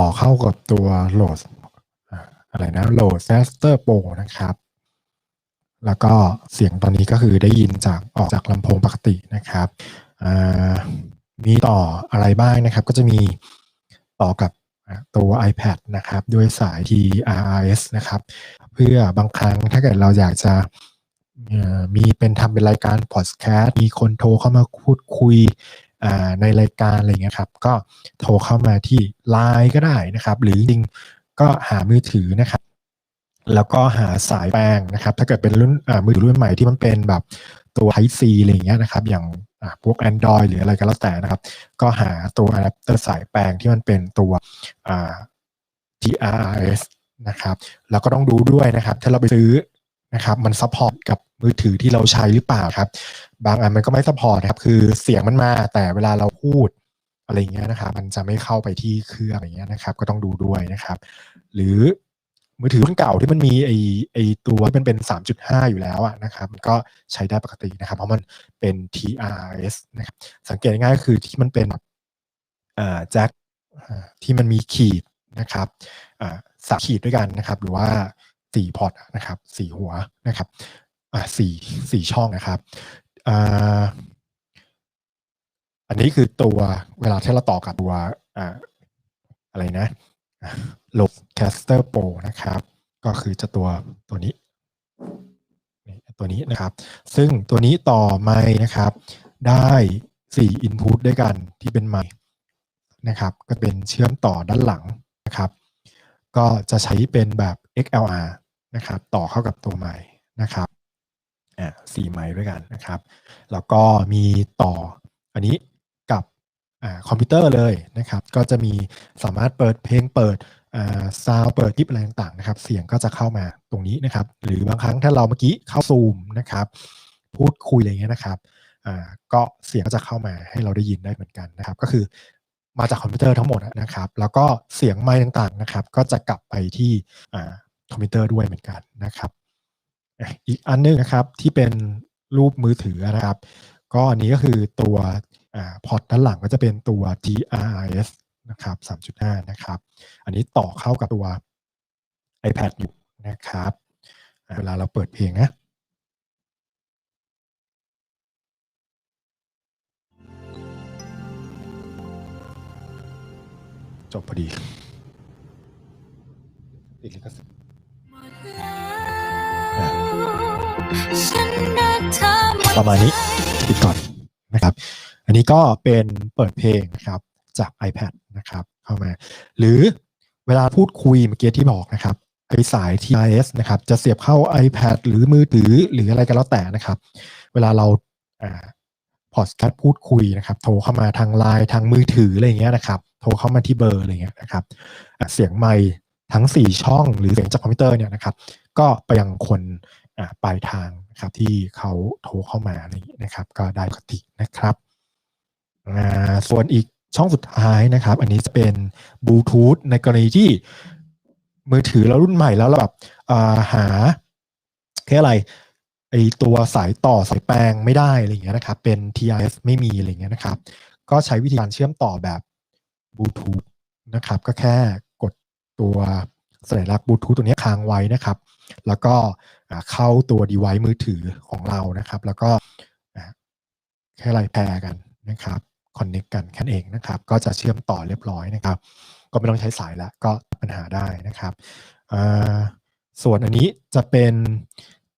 ต่อเข้ากับตัวโหลดอะไรนะโหลดแซสเตอร์โปนะครับ แล้วก็เสียงตอนนี้ก็คือได้ยินจากออกจากลำโพงปกตินะครับมีต่ออะไรบ้างนะครับ ก็จะมีต่อกับตัว iPad นะครับ ด้วยสาย TRS นะครับ เพื่อบางครั้งถ้าเกิดเราอยากจะมีเป็นทำเป็นรายการพอดแคสต์มีคนโทรเข้ามาพูดคุย ในรายการอะไรเงี้ยครับ ก็โทรเข้ามาที่ Line ก็ได้นะครับ หรือจริงก็หามือถือนะครับ แล้วก็หาสายแปลงนะครับ ถ้าเกิดเป็นรุ่นมือถือรุ่นใหม่ที่มันเป็นแบบตัว Type C อะไรเงี้ยนะครับ อย่างพวก Android หรืออะไรก็แล้วแต่นะครับ ก็หาตัวอะแดปเตอร์สายแปลงที่มันเป็นตัว TRRS นะครับ แล้วก็ต้องดูด้วยนะครับ ถ้าเราไปซื้อ นะครับมันซัพพอร์ตกับมือถือที่เราใช้หรือเปล่าครับ บางอันมันก็ไม่ซัพพอร์ตนะครับ คือเสียงมันมาแต่เวลาเราพูดอะไรเงี้ยนะครับมันจะไม่เข้าไปที่เครื่องอะไรเงี้ยนะครับ ก็ต้องดูด้วยนะครับ หรือมือถือรุ่นเก่าที่มันมีไอไอตัวที่มันเป็น 3.5 อยู่แล้วอะนะครับมันก็ใช้ได้ปกตินะครับ เพราะมันเป็น TRS นะครับ สังเกตง่ายๆคือที่มันเป็นอ่าแจ็คที่มันมีขีดนะครับอ่าสามขีดด้วยกันนะครับ หรือว่า สี่พอร์ตนะครับสี่หัวนะครับอ่าสี่สี่ช่องนะครับอ่าอันนี้คือตัวเวลาที่เราต่อกับตัวอ่าอะไรนะโลบแคสเตอร์โปรนะครับ ก็คือจะตัวตัวนี้ตัวนี้นะครับ ซึ่งตัวนี้ต่อไม้นะครับ ได้ 4 Input ด้วยกันที่เป็นไม้นะครับ ก็เป็นเชื่อมต่อด้านหลังนะครับ ก็จะใช้เป็นแบบ XLR นะครับ ต่อเข้ากับตัวไม้นะครับอ่าสี่ไม้ด้วยกันนะครับ แล้วก็มีต่ออันนี้กับอคอมพิวเตอร์เลยนะครับ ก็จะมีสามารถเปิดเพลงเปิดซาวเปิดทิปอะไรต่างๆนะครับ เสียงก็จะเข้ามาตรงนี้นะครับ หรือบางครั้งถ้าเราเมื่อกี้เข้าซูมนะครับ พูดคุยอะไรเงี้ยนะครับก็เสียงก็จะเข้ามาให้เราได้ยินได้เหมือนกันนะครับ ก็คือมาจากคอมพิวเตอร์ทั้งหมดนะครับ แล้วก็เสียงไม้ต่างๆนะครับ ก็จะกลับไปที่ คอมพิวเตอร์ด้วยเหมือนกันนะครับ อีกอันนึงนะครับที่เป็นรูปมือถือนะครับ ก็อันนี้ก็คือตัวพอร์ตด้านหลังก็จะเป็นตัว TRS นะครับ 3.5 นะครับ อันนี้ต่อเข้ากับตัว iPad อยู่นะครับ เวลาเราเปิดเพลงนะจบพอดีติดลิขสิทธิ์ ประมาณนี้ปิดก่อนนะครับ อันนี้ก็เป็นเปิดเพลงนะครับจาก iPad นะครับเข้ามา หรือเวลาพูดคุยเมื่อกี้ที่บอกนะครับไอสาย TIS นะครับ จะเสียบเข้า iPad หรือมือถือหรืออะไรก็แล้วแต่นะครับ เวลาเราพอดแคสต์พูดคุยนะครับ โทรเข้ามาทางไลน์ทางมือถืออะไรเงี้ยนะครับ โทรเข้ามาที่เบอร์อะไรเงี้ยนะครับ เสียงไมค์ ทั้ง 4 ช่องหรือเสียงจากคอมพิวเตอร์เนี่ยนะครับ ก็ไปยังคนปลายทางนะครับที่เขาโทรเข้ามาอะไรนะครับ ก็ได้ปกตินะครับส่วนอีกช่องสุดท้ายนะครับ อันนี้จะเป็นบลูทูธในกรณีที่มือถือเรารุ่นใหม่แล้วเราแบบหาแค่อะไรไอตัวสายต่อสายแปลงไม่ได้อะไรเงี้ยนะครับ เป็น TRS ไม่มีอะไรเงี้ยนะครับ ก็ใช้วิธีการเชื่อมต่อแบบบลูทูธนะครับ ก็แค่ ตัวสัญลักษณ์บลูทูธตัวนี้ค้างไว้นะครับ แล้วก็เข้าตัว device มือถือของเรานะครับ แล้วก็แค่ไรแพรกันนะครับคอนเน็กกันแค่เองนะครับ ก็จะเชื่อมต่อเรียบร้อยนะครับ ก็ไม่ต้องใช้สายแล้วก็ปัญหาได้นะครับ ส่วนอันนี้จะเป็น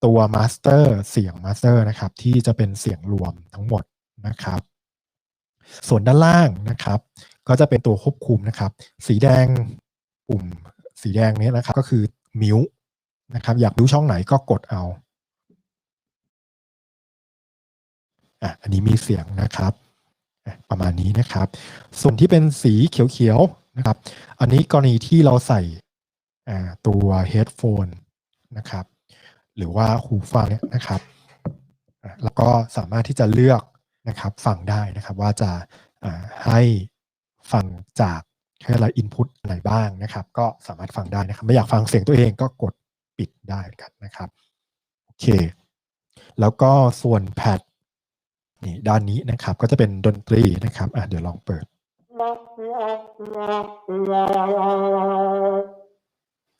ตัวมาสเตอร์เสียงมาสเตอร์นะครับ ที่จะเป็นเสียงรวมทั้งหมดนะครับ ส่วนด้านล่างนะครับ ก็จะเป็นตัวควบคุมนะครับ สีแดง ปุ่มสีแดงนี้นะครับ ก็คือมิวนะครับ อยากดูช่องไหนก็กดเอาอะอันนี้มีเสียงนะครับ ประมาณนี้นะครับ ส่วนที่เป็นสีเขียวๆนะครับ อันนี้กรณีที่เราใส่ตัวเฮดโฟนนะครับ หรือว่าหูฟังเนี่ยนะครับแล้วก็สามารถที่จะเลือกนะครับฟังได้นะครับว่าจะให้ฟังจาก แค่ละอินพุตอะไรบ้างนะครับ ก็สามารถฟังได้นะครับ ไม่อยากฟังเสียงตัวเองก็กดปิดได้กันนะครับโอเค แล้วก็ส่วนแพดนี่ด้านนี้นะครับ ก็จะเป็นดนตรีนะครับอะเดี๋ยวลองเปิด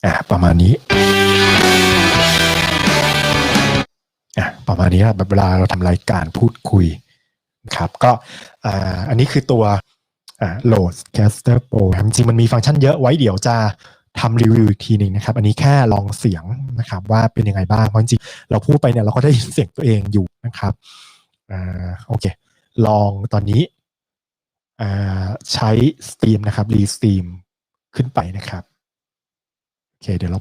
อะประมาณนี้อะประมาณนี้ครับแบบเวลาเราทำรายการพูดคุยนะครับ ก็อ่าอันนี้คือตัว อ่า Load Caster Pro ครับจริงมันมีฟังก์ชันเยอะไว้เดี๋ยวจะทำรีวิวอีกทีหนึ่งนะครับ อันนี้แค่ลองเสียงนะครับว่าเป็นยังไงบ้าง เพราะจริงเราพูดไปเนี่ยเราก็ได้ยินเสียงตัวเองอยู่นะครับอ่าโอเค ลองตอนนี้อ่าใช้ Steam นะครับรี Steam ขึ้นไปนะครับ โอเค เดี๋ยวเรา